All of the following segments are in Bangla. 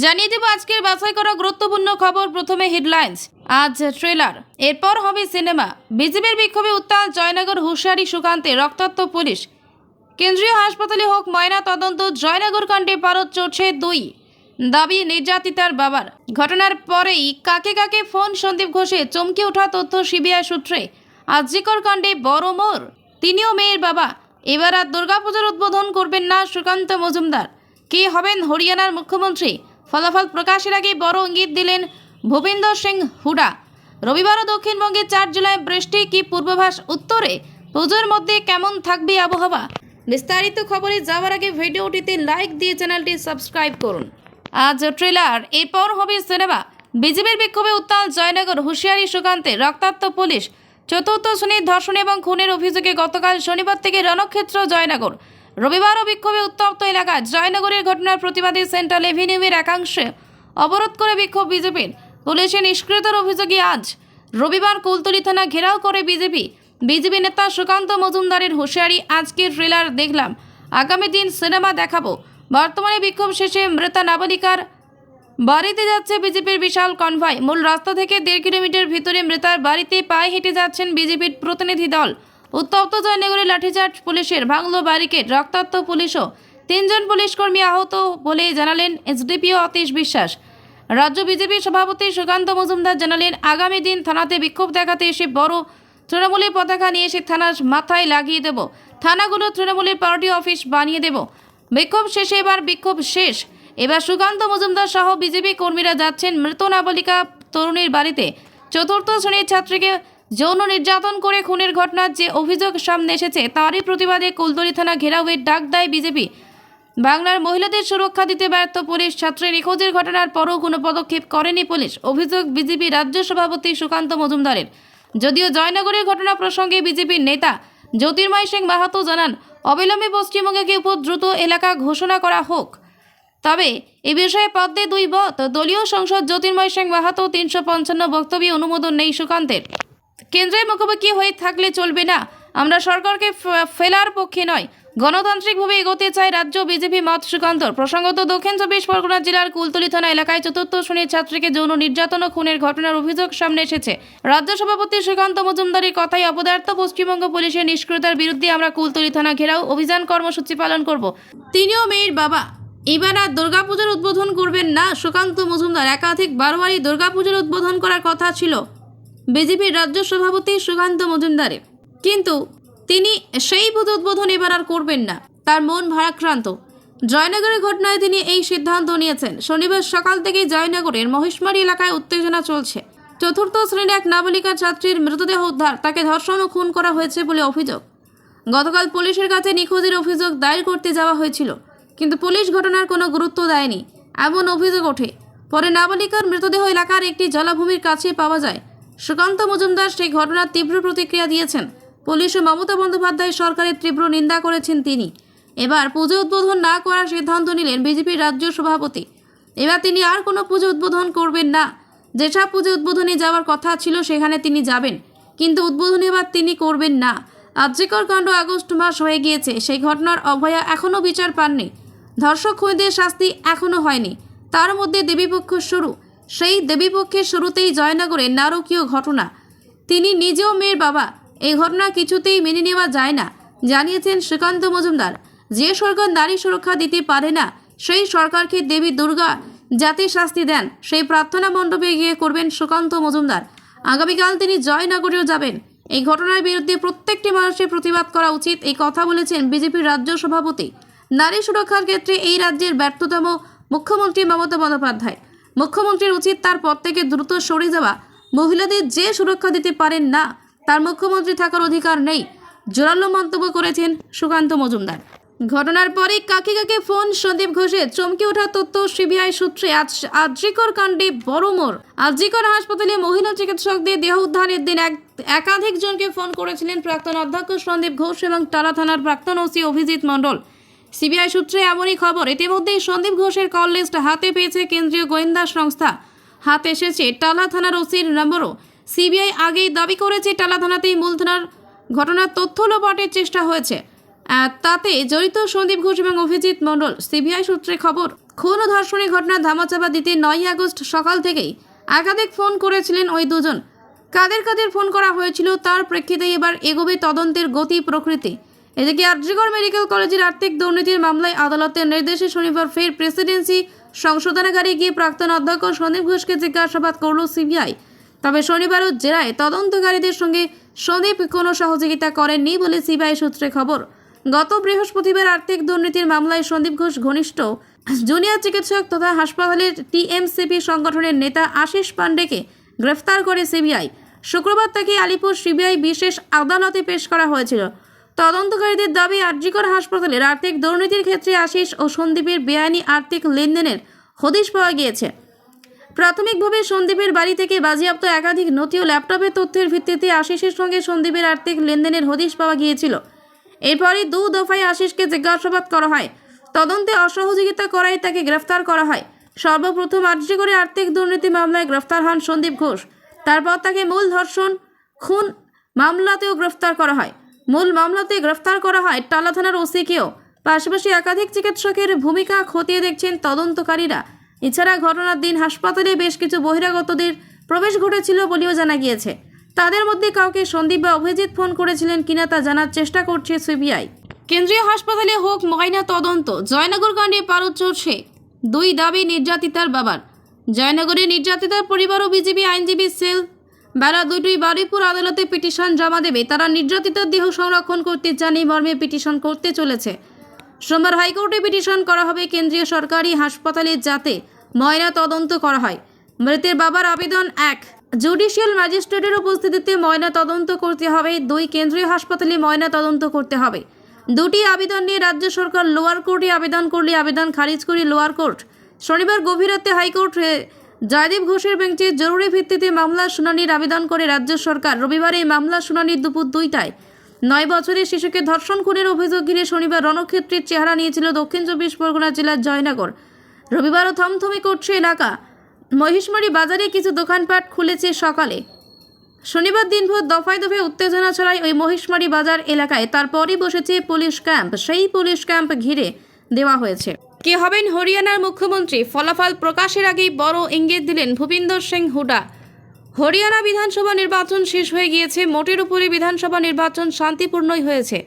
জানিয়ে দেব আজকের বাছাই করা গুরুত্বপূর্ণ খবর। প্রথমে হেডলাইন্স, আজ ট্রেলার। এরপর হবে সিনেমা। বিজেপির বিক্ষোভে উত্তাল জয়নগর হুশিয়ারি সুকান্তে রক্তাক্ত পুলিশ। কেন্দ্রীয় হাসপাতালে হোক ময়না তদন্ত, জয়নগর কাণ্ডে পারদ চড়ছে দুই। দাবি নির্যাতিতার বাবার। ঘটনার পরেই কাকে কাকে ফোন, সন্দীপ ঘোষে চমকে ওঠা তথ্য সিবিআই সূত্রে। আজিকর কাণ্ডে বড় মোর। তিনিও মেয়ের বাবা। এবার আর দুর্গাপূজার উদ্বোধন করবেন না সুকান্ত মজুমদার। কে হবেন হরিয়ানার মুখ্যমন্ত্রী? ফলাফল প্রকাশের আগে বড় ইঙ্গিত দিলেন ভূপেন্দর সিং হুডা। রবিবারও দক্ষিণবঙ্গে চার জুলাই বৃষ্টি কি পূর্বাভাস উত্তরে? পুজোর মধ্যে কেমন থাকবে আবহাওয়া? বিস্তারিত খবরে যাওয়ার আগে ভিডিওটিতে লাইক দিয়ে চ্যানেলটি সাবস্ক্রাইব করুন। আজ ট্রেলার, এরপর হবে সিনেমা। বিজেপির বিক্ষোভে উত্তাল জয়নগর, হুঁশিয়ারি সুকান্তে, রক্তাক্ত পুলিশ। চতুর্থ শ্রেণির ধর্ষণ এবং খুনের অভিযোগে গতকাল শনিবার থেকে রণক্ষেত্র জয়নগর। রবিবারও বিক্ষোভে উত্তপ্ত এলাকা। জয়নগরের ঘটনার প্রতিবাদে সেন্ট্রাল এভিনিউয়ের একাংশে অবরোধ করে বিক্ষোভ বিজেপির। পুলিশের নিষ্কৃতর অভিযোগে আজ রবিবার কুলতলি থানা ঘেরাও করে বিজেপি। বিজেপি নেতা সুকান্ত মজুমদারের হুঁশিয়ারি আজকের ট্রেলার দেখলাম। আগামী দিন সিনেমা দেখাবো। বর্তমানে বিক্ষোভ শেষে মৃতা নাবালিকার বাড়িতে যাচ্ছে বিজেপির বিশাল কনভয় মূল রাস্তা থেকে দেড় কিলোমিটার ভিতরে মৃতার বাড়িতে পায়ে হেঁটে যাচ্ছেন বিজেপির প্রতিনিধি দল। উত্তপ্ত জয়নগরে লাঠিচার্জ পুলিশের ভাঙল ব্যারিকেড, রক্তাক্ত পুলিশও। তিনজন পুলিশকর্মী আহত বলে জানালেন এসডিপিও অতীশ বিশ্বাস। রাজ্য বিজেপি সভাপতি সুকান্ত মজুমদার জানালেন, আগামী দিন থানাতে বিক্ষোভ দেখাতে এসে বড় তৃণমূলের পতাকা নিয়ে এসে থানার মাথায় লাগিয়ে দেব। থানাগুলো তৃণমূলের পার্টি অফিস বানিয়ে দেব। বিক্ষোভ শেষে এবার বিক্ষোভ শেষ। এবার সুকান্ত মজুমদার সহ বিজেপি কর্মীরা যাচ্ছেন মৃত নাবালিকা তরুণীর বাড়িতে। চতুর্থ শ্রেণির ছাত্রীকে যৌন নির্যাতন করে খুনের ঘটনার যে অভিযোগ সামনে এসেছে, তারই প্রতিবাদে কুলতলি থানা ঘেরাওয়ের ডাক দেয় বিজেপি। বাংলার মহিলাদের সুরক্ষা দিতে ব্যর্থ পুলিশ, ছাত্রী নিখোঁজের ঘটনার পরও কোনো পদক্ষেপ করেনি পুলিশ, অভিযোগ বিজেপি রাজ্য সভাপতি সুকান্ত মজুমদারের। যদিও জয়নগরের ঘটনা প্রসঙ্গে বিজেপির নেতা জ্যোতির্ময় সিং মাহাতো জানান, অবিলম্বে পশ্চিমবঙ্গে পশ্চিমবঙ্গকে উপদ্রুত এলাকা ঘোষণা করা হোক। তবে এ বিষয়ে পদ্মে দুই বত। দলীয় সংসদ জ্যোতির্ময় সিং মাহাতো তিনশো পঞ্চান্ন বক্তব্যে অনুমোদন নেই সুকান্তের। কেন্দ্রের মুখোমুখি হয়ে থাকলে চলবে না। আমরা সরকারকে ফেলার পক্ষে নয়। গণতান্ত্রিকভাবে এগোতে চায় রাজ্য বিজেপি মত সুকান্ত প্রসঙ্গত, দক্ষিণ চব্বিশ পরগনা জেলার কুলতলি থানা এলাকায় চতুর্থ শ্রেণির ছাত্রীকে যৌন নির্যাতন ও খুনের ঘটনার অভিযোগ সামনে এসেছে। রাজ্য সভাপতি সুকান্ত মজুমদারের কথাই অপদার্থ পশ্চিমবঙ্গ পুলিশের নিষ্ক্রিয়তার বিরুদ্ধে আমরা কুলতলি থানা ঘেরাও অভিযান কর্মসূচি পালন করব। তিনিও মেয়ের বাবা। এবার আর দুর্গাপুজোর উদ্বোধন করবেন না সুকান্ত মজুমদার। একাধিক বারবারই দুর্গাপুজোর উদ্বোধন করার কথা ছিল। বিজেপির রাজ্য সভাপতি সুকান্ত মজুমদারের। কিন্তু তিনি সেই পুজো উদ্বোধন এবার আর করবেন না। তার মন ভারাক্রান্ত। জয়নগরের ঘটনায় তিনি এই সিদ্ধান্ত নিয়েছেন। শনিবার সকাল থেকেই জয়নগরের মহিষমারি এলাকায় উত্তেজনা চলছে। চতুর্থ শ্রেণির এক নাবালিকা ছাত্রীর মৃতদেহ উদ্ধার, তাকে ধর্ষণ ও খুন করা হয়েছে বলে অভিযোগ। গতকাল পুলিশের কাছে নিখোঁজের অভিযোগ দায়ের করতে যাওয়া হয়েছিল। কিন্তু পুলিশ ঘটনার কোনো গুরুত্ব দেয়নি। এমন অভিযোগ ওঠে। পরে নাবালিকার মৃতদেহ এলাকার একটি জলাভূমির কাছে পাওয়া যায়। সুকান্ত মজুমদার সেই ঘটনার তীব্র প্রতিক্রিয়া দিয়েছেন। পুলিশ ও মমতা বন্দ্যোপাধ্যায় সরকারের তীব্র নিন্দা করেছেন তিনি। এবার পুজো উদ্বোধন না করার সিদ্ধান্ত নিলেন বিজেপির রাজ্য সভাপতি। এবার তিনি আর কোনো পুজো উদ্বোধন করবেন না। যেসব পুজো উদ্বোধনে যাওয়ার কথা ছিল সেখানে তিনি যাবেন। কিন্তু উদ্বোধন এবার তিনি করবেন না। আর্যিকর কাণ্ড আগস্ট মাস হয়ে গিয়েছে, সেই ঘটনার অভয়া এখনও বিচার পাননি। ধর্ষক খুনিদের শাস্তি এখনও হয়নি। তার মধ্যে দেবীপক্ষ শুরু। সেই দেবীপক্ষের শুরুতেই জয়নগরে নারকীয় ঘটনা। তিনি নিজেও মেয়ের বাবা। এই ঘটনা কিছুতেই মেনে নেওয়া যায় না, জানিয়েছেন শ্রীকান্ত মজুমদার। যে সরকার নারী সুরক্ষা দিতে পারে না, সেই সরকারকে দেবী দুর্গা যাতে শাস্তি দেন, সেই প্রার্থনা মণ্ডপে গিয়ে করবেন সুকান্ত মজুমদার। আগামীকাল তিনি জয়নগরেও যাবেন। এই ঘটনার বিরুদ্ধে প্রত্যেকটি মানুষের প্রতিবাদ করা উচিত, এই কথা বলেছেন বিজেপির রাজ্য সভাপতি। নারী সুরক্ষার ক্ষেত্রে এই রাজ্যের ব্যর্থতম মুখ্যমন্ত্রী মমতা বন্দ্যোপাধ্যায়। মুখ্যমন্ত্রীর উচিত তার পদ থেকে দ্রুত সরে যাওয়া। মহিলাদের যে সুরক্ষা দিতে পারেন না, তার মুখ্যমন্ত্রী থাকার অধিকার নেই, জোরালো মন্তব্য করেছেন সুকান্ত মজুমদার। ঘটনার পরে কাকে কাকে ফোন, সন্দীপ ঘোষের চমকে ওঠা তথ্য সিবিআই সূত্রে আজ আর্যিকর কাণ্ডে বড় মোড়। আর্যিকর হাসপাতালে মহিলা চিকিৎসকদের দেহ উদ্ধারের দিন এক একাধিক জনকে ফোন করেছিলেন প্রাক্তন অধ্যক্ষ সন্দীপ ঘোষ এবং টালা থানার প্রাক্তন ওসি অভিজিৎ মণ্ডল। সিবিআই সূত্রে এমনই খবর, ইতিমধ্যেই সন্দীপ ঘোষের কল লিস্ট হাতে পেয়েছে কেন্দ্রীয় গোয়েন্দা সংস্থা। হাতে এসেছে টালা থানার ওসির নম্বরও। সিবিআই আগেই দাবি করেছে টালা থানাতেই মূল থানার ঘটনার তথ্য লোপাটের চেষ্টা হয়েছে। তাতে জড়িত সন্দীপ ঘোষ এবং অভিজিৎ মণ্ডল, সিবিআই সূত্রে খবর, খুন ও ধর্ষণের ঘটনা ধামাচাপা দিতে নয় আগস্ট সকাল থেকেই একাধিক ফোন করেছিলেন ওই দুজন। কাদের কাদের ফোন করা হয়েছিল তার প্রেক্ষিতে এবার এগোবে তদন্তের গতি প্রকৃতি। এদিকে আরজিগড় মেডিকেল কলেজের আর্থিক দুর্নীতির মামলায় আদালতের নির্দেশে শনিবার ফের প্রেসিডেন্সি সংশোধনাগারে গিয়ে প্রাক্তন অধ্যক্ষ সন্দীপ ঘোষকে জিজ্ঞাসাবাদ করল সিবিআই। তবে শনিবারও জেরায় তদন্তকারীদের সঙ্গে সন্দীপ কোনো সহযোগিতা করেননি বলে সিবিআই সূত্রে খবর। গত বৃহস্পতিবার আর্থিক দুর্নীতির মামলায় সন্দীপ ঘোষ ঘনিষ্ঠ জুনিয়র চিকিৎসক তথা হাসপাতালের টিএমসিপি সংগঠনের নেতা আশিস পাণ্ডেকে গ্রেফতার করে সিবিআই। শুক্রবার তাকে আলিপুর সিবিআই বিশেষ আদালতে পেশ করা হয়েছিল। তদন্তকারীদের দাবি, আরজিকর হাসপাতালের আর্থিক দুর্নীতির ক্ষেত্রে আশিস ও সন্দীপের বেআইনি আর্থিক লেনদেনের হদিশ পাওয়া গিয়েছে। প্রাথমিকভাবে সন্দীপের বাড়ি থেকে বাজেয়াপ্ত একাধিক নথি ও ল্যাপটপের তথ্যের ভিত্তিতে আশিসের সঙ্গে সন্দীপের আর্থিক লেনদেনের হদিশ পাওয়া গিয়েছিল। এরপরই দু দফায় আশিসকে জিজ্ঞাসাবাদ করা হয়। তদন্তে অসহযোগিতা করায় তাকে গ্রেফতার করা হয়। সর্বপ্রথম আর্জি করে আর্থিক দুর্নীতি মামলায় গ্রেফতার হন সন্দীপ ঘোষ। তারপর তাকে মূল ধর্ষণ, খুন মামলাতেও গ্রেফতার করা হয়। মূল মামলাতে গ্রেফতার করা হয় টালা থানার ওসিকেও। পাশাপাশি একাধিক চিকিৎসকের ভূমিকা খতিয়ে দেখছেন তদন্তকারীরা। এছাড়া ঘটনার দিন হাসপাতালে বেশ কিছু বহিরাগতদের প্রবেশ ঘটেছিল বলেও জানা গিয়েছে। তাদের মধ্যে কাউকে সন্দীপ বা অভিজিৎ ফোন করেছিলেন কিনা তা জানার চেষ্টা করছে সিবিআই। কেন্দ্রীয় হাসপাতালে হোক ময়না তদন্ত, জয়নগর কাণ্ডে পারদ চড়ছে। দুই দাবি নির্যাতিতার বাবার। জয়নগরে নির্যাতিতার পরিবার ও বিজেপি আইনজীবী সেল বেলা দুটোই বারুইপুর আদালতে পিটিশন জমা দেবে। তারা নির্যাতিতার দেহ সংরক্ষণ করতে চান এই মর্মে পিটিশন করতে চলেছে। সোমবার হাইকোর্টে পিটিশন করা হবে কেন্দ্রীয় সরকারি হাসপাতালে যাতে ময়না তদন্ত করা হয়। মৃতের বাবার আবেদন এক। জুডিশিয়াল ম্যাজিস্ট্রেটের উপস্থিতিতে ময়না তদন্ত করতে হবে। দুই, কেন্দ্রীয় হাসপাতালে ময়না তদন্ত করতে হবে। দুটি আবেদন নিয়ে রাজ্য সরকার লোয়ার কোর্টে আবেদন করলে আবেদন খারিজ করে লোয়ার কোর্ট। শনিবার গভীর রাতে হাইকোর্ট এ, জয়দেব ঘোষের বেঞ্চে জরুরি ভিত্তিতে মামলা শুনানির আবেদন করে রাজ্য সরকার। রবিবার এই মামলা শুনানির দুপুর দুইটায়। নয় বছরের শিশুকে ধর্ষণ খুনের অভিযোগ ঘিরে শনিবার রণক্ষেত্রের চেহারা নিয়েছিল দক্ষিণ চব্বিশ পরগনা জেলার জয়নগর। রবিবারও থমথমে করছে এলাকা। মহিষমারি বাজারে কিছু দোকানপাট খুলেছে সকালে। শনিবার দিনভর দফায় দফায় উত্তেজনা ছড়ায় ওই মহিষমারি বাজার এলাকায়। তারপরই বসেছে পুলিশ ক্যাম্প। সেই পুলিশ ক্যাম্প ঘিরে দেওয়া হয়েছে। কে হবেন হরিয়ানার মুখ্যমন্ত্রী? ফলাফল প্রকাশের আগেই বড় ইঙ্গিত দিলেন ভূপিন্দর সিং হুডা। হরিয়ানা বিধানসভা নির্বাচন শেষ হয়ে গিয়েছে, মোটের উপরে বিধানসভা নির্বাচন শান্তিপূর্ণই হয়েছে।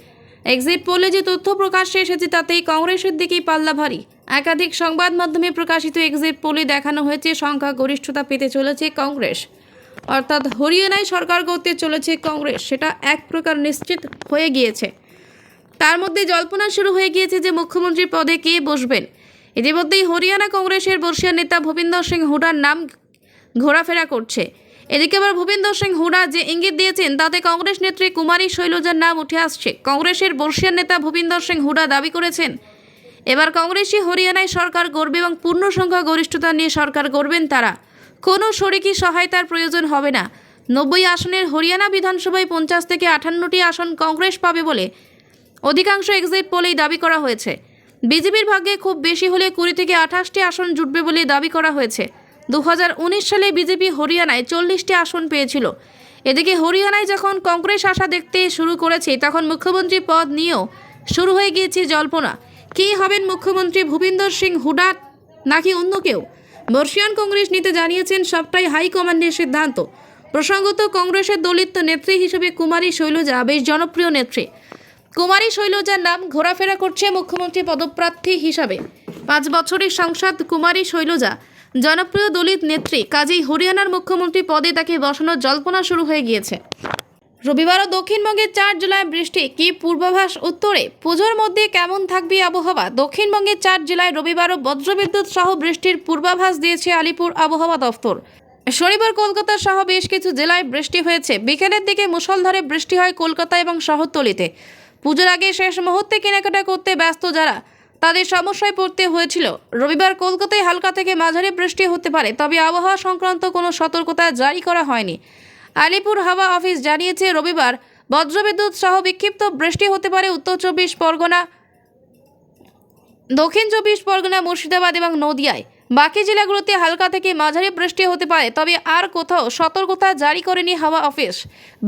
এক্সিট পোলে যে তথ্য প্রকাশ্যে এসেছে তাতেই কংগ্রেসের দিকেই পাল্লা ভারী। একাধিক সংবাদ মাধ্যমে প্রকাশিত এক্সিট পোলে দেখানো হয়েছে সংখ্যা গরিষ্ঠতা পেতে চলেছে কংগ্রেস। অর্থাৎ হরিয়ানায় সরকার করতে চলেছে কংগ্রেস, সেটা এক প্রকার নিশ্চিত হয়ে গিয়েছে। তার মধ্যে জল্পনা শুরু হয়ে গিয়েছে যে মুখ্যমন্ত্রী পদে কে বসবেন। ইতিমধ্যেই হরিয়ানা কংগ্রেসের বর্ষীয় নেতা ভূপিন্দর সিং হুডার নাম ঘোরাফেরা করছে। এদিকে আবার ভূপিন্দর সিং হুডা যে ইঙ্গিত দিয়েছেন, তাতে কংগ্রেস নেত্রী কুমারী শৈলজার নাম উঠে আসছে। কংগ্রেসের বর্ষীয় নেতা ভূপিন্দর সিং হুডা দাবি করেছেন, এবার কংগ্রেসই হরিয়ানায় সরকার গড়বে এবং পূর্ণ সংখ্যা গরিষ্ঠতা নিয়ে সরকার গড়বেন তারা। কোনো শরিকি সহায়তার প্রয়োজন হবে না। নব্বই আসনের হরিয়ানা বিধানসভায় পঞ্চাশ থেকে আটান্নটি আসন কংগ্রেস পাবে বলে অধিকাংশ এক্সিট পোলেই দাবি করা হয়েছে। বিজেপির ভাগ্যে খুব বেশি হলে কুড়ি থেকে আঠাশটি আসন জুটবে বলে দাবি করা হয়েছে। দু হাজার উনিশ সালে বিজেপি হরিয়ানায় চল্লিশটি আসন পেয়েছিল। এদিকে হরিয়ানায় যখন কংগ্রেস আশা দেখতে শুরু করেছে, তখন মুখ্যমন্ত্রী পদ নিয়েও শুরু হয়ে গিয়েছে জল্পনা। কী হবেন মুখ্যমন্ত্রী ভূপিন্দর সিং হুডা নাকি অন্য কেউ? বর্ষিয়ান কংগ্রেস নিতে জানিয়েছেন, সবটাই হাইকমান্ডের সিদ্ধান্ত। প্রসঙ্গত, কংগ্রেসের দলিত নেত্রী হিসেবে কুমারী শৈলজা, বেশ জনপ্রিয় নেত্রী। কুমারী শৈলজার নাম ঘোরাফেরা করছে মুখ্যমন্ত্রী পদপ্রার্থী হিসাবে। পাঁচ বছরের সাংসদ কুমারী শৈলজা, জনপ্রিয় দলিত নেত্রী কাজেই হরিয়ানার মুখ্যমন্ত্রী পদে তাকে বসানোর জল্পনা শুরু হয়ে গিয়েছে। রবিবারও দক্ষিণবঙ্গের চার জেলায় বৃষ্টি কি পূর্বাভাস উত্তরে? পুজোর মধ্যে কেমন থাকবে আবহাওয়া? দক্ষিণবঙ্গের চার জেলায় রবিবারও বজ্রবিদ্যুৎ সহ বৃষ্টির পূর্বাভাস দিয়েছে আলিপুর আবহাওয়া দফতর। শনিবার কলকাতা সহ বেশ কিছু জেলায় বৃষ্টি হয়েছে। বিকেলের দিকে মুষলধারে বৃষ্টি হয় কলকাতা এবং শহরতলিতে। পুজোর আগে শেষ মুহূর্তে কেনাকাটা করতে ব্যস্ত যারা, তাদের সমস্যায় পড়তে হয়েছিল। রবিবার কলকাতায় হালকা থেকে মাঝারি বৃষ্টি হতে পারে, তবে আবহাওয়া সংক্রান্ত কোনো সতর্কতা জারি করা হয়নি। আলিপুর হাওয়া অফিস জানিয়েছে, রবিবার বজ্রবিদ্যুৎ সহ বিক্ষিপ্ত বৃষ্টি হতে পারে উত্তর চব্বিশ পরগনা, দক্ষিণ চব্বিশ পরগনা, মুর্শিদাবাদ এবং নদিয়ায়। বাকি জেলাগুলোতে হালকা থেকে মাঝারি বৃষ্টি হতে পারে, তবে আর কোথাও সতর্কতা জারি করেনি হাওয়া অফিস।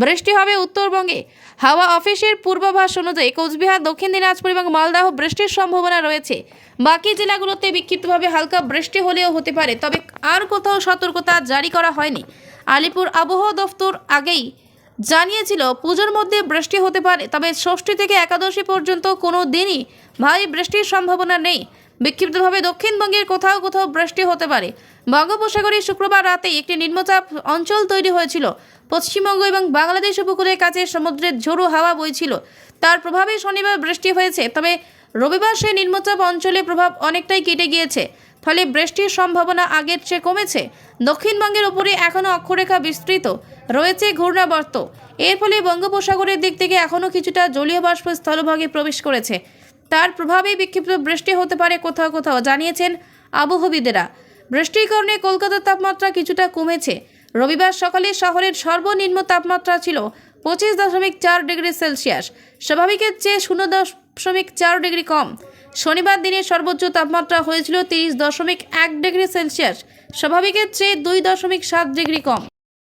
বৃষ্টি হবে উত্তরবঙ্গে। হাওয়া অফিসের পূর্বাভাস অনুযায়ী কোচবিহার, দক্ষিণ দিনাজপুর এবং মালদাহ বৃষ্টির সম্ভাবনা রয়েছে। বাকি জেলাগুলোতে বিক্ষিপ্তভাবে হালকা বৃষ্টি হলেও হতে পারে, তবে আর কোথাও সতর্কতা জারি করা হয়নি। আলিপুর আবহাওয়া দফতর আগেই জানিয়েছিল, পুজোর মধ্যে বৃষ্টি হতে পারে, তবে ষষ্ঠী থেকে একাদশী পর্যন্ত কোনো দিনই ভারী বৃষ্টির সম্ভাবনা নেই। বিক্ষিপ্তভাবে দক্ষিণবঙ্গের কোথাও কোথাও বৃষ্টি হতে পারে। বঙ্গোপসাগরে শুক্রবার রাতে একটি নিম্নচাপ অঞ্চল তৈরি হয়েছিল। পশ্চিমবঙ্গ এবং বাংলাদেশ উপকূলের কাছে সমুদ্রের ঝোড়ো হাওয়া বইছিল। তার প্রভাবে শনিবার বৃষ্টি হয়েছে, তবে রবিবার সেই নিম্নচাপ অঞ্চলে প্রভাব অনেকটাই কেটে গিয়েছে। ফলে বৃষ্টির সম্ভাবনা আগের চেয়ে কমেছে। দক্ষিণবঙ্গের উপরে এখনও অক্ষরেখা বিস্তৃত, রয়েছে ঘূর্ণাবর্ত। এর ফলে বঙ্গোপসাগরের দিক থেকে এখনও কিছুটা জলীয় বাষ্প স্থলভাগে প্রবেশ করেছে। তার প্রভাবেই বিক্ষিপ্ত বৃষ্টি হতে পারে কোথাও কোথাও, জানিয়েছেন আবহবিদেরা বৃষ্টির কারণে কলকাতার তাপমাত্রা কিছুটা কমেছে। রবিবার সকালে শহরের সর্বনিম্ন তাপমাত্রা ছিল পঁচিশ দশমিক চার ডিগ্রি সেলসিয়াস। স্বাভাবিকের চেয়ে শূন্য দশমিক চার ডিগ্রি কম। শনিবার দিনের সর্বোচ্চ তাপমাত্রা হয়েছিল তিরিশ দশমিক এক ডিগ্রি সেলসিয়াস। স্বাভাবিকের চেয়ে দুই দশমিক সাত ডিগ্রি কম।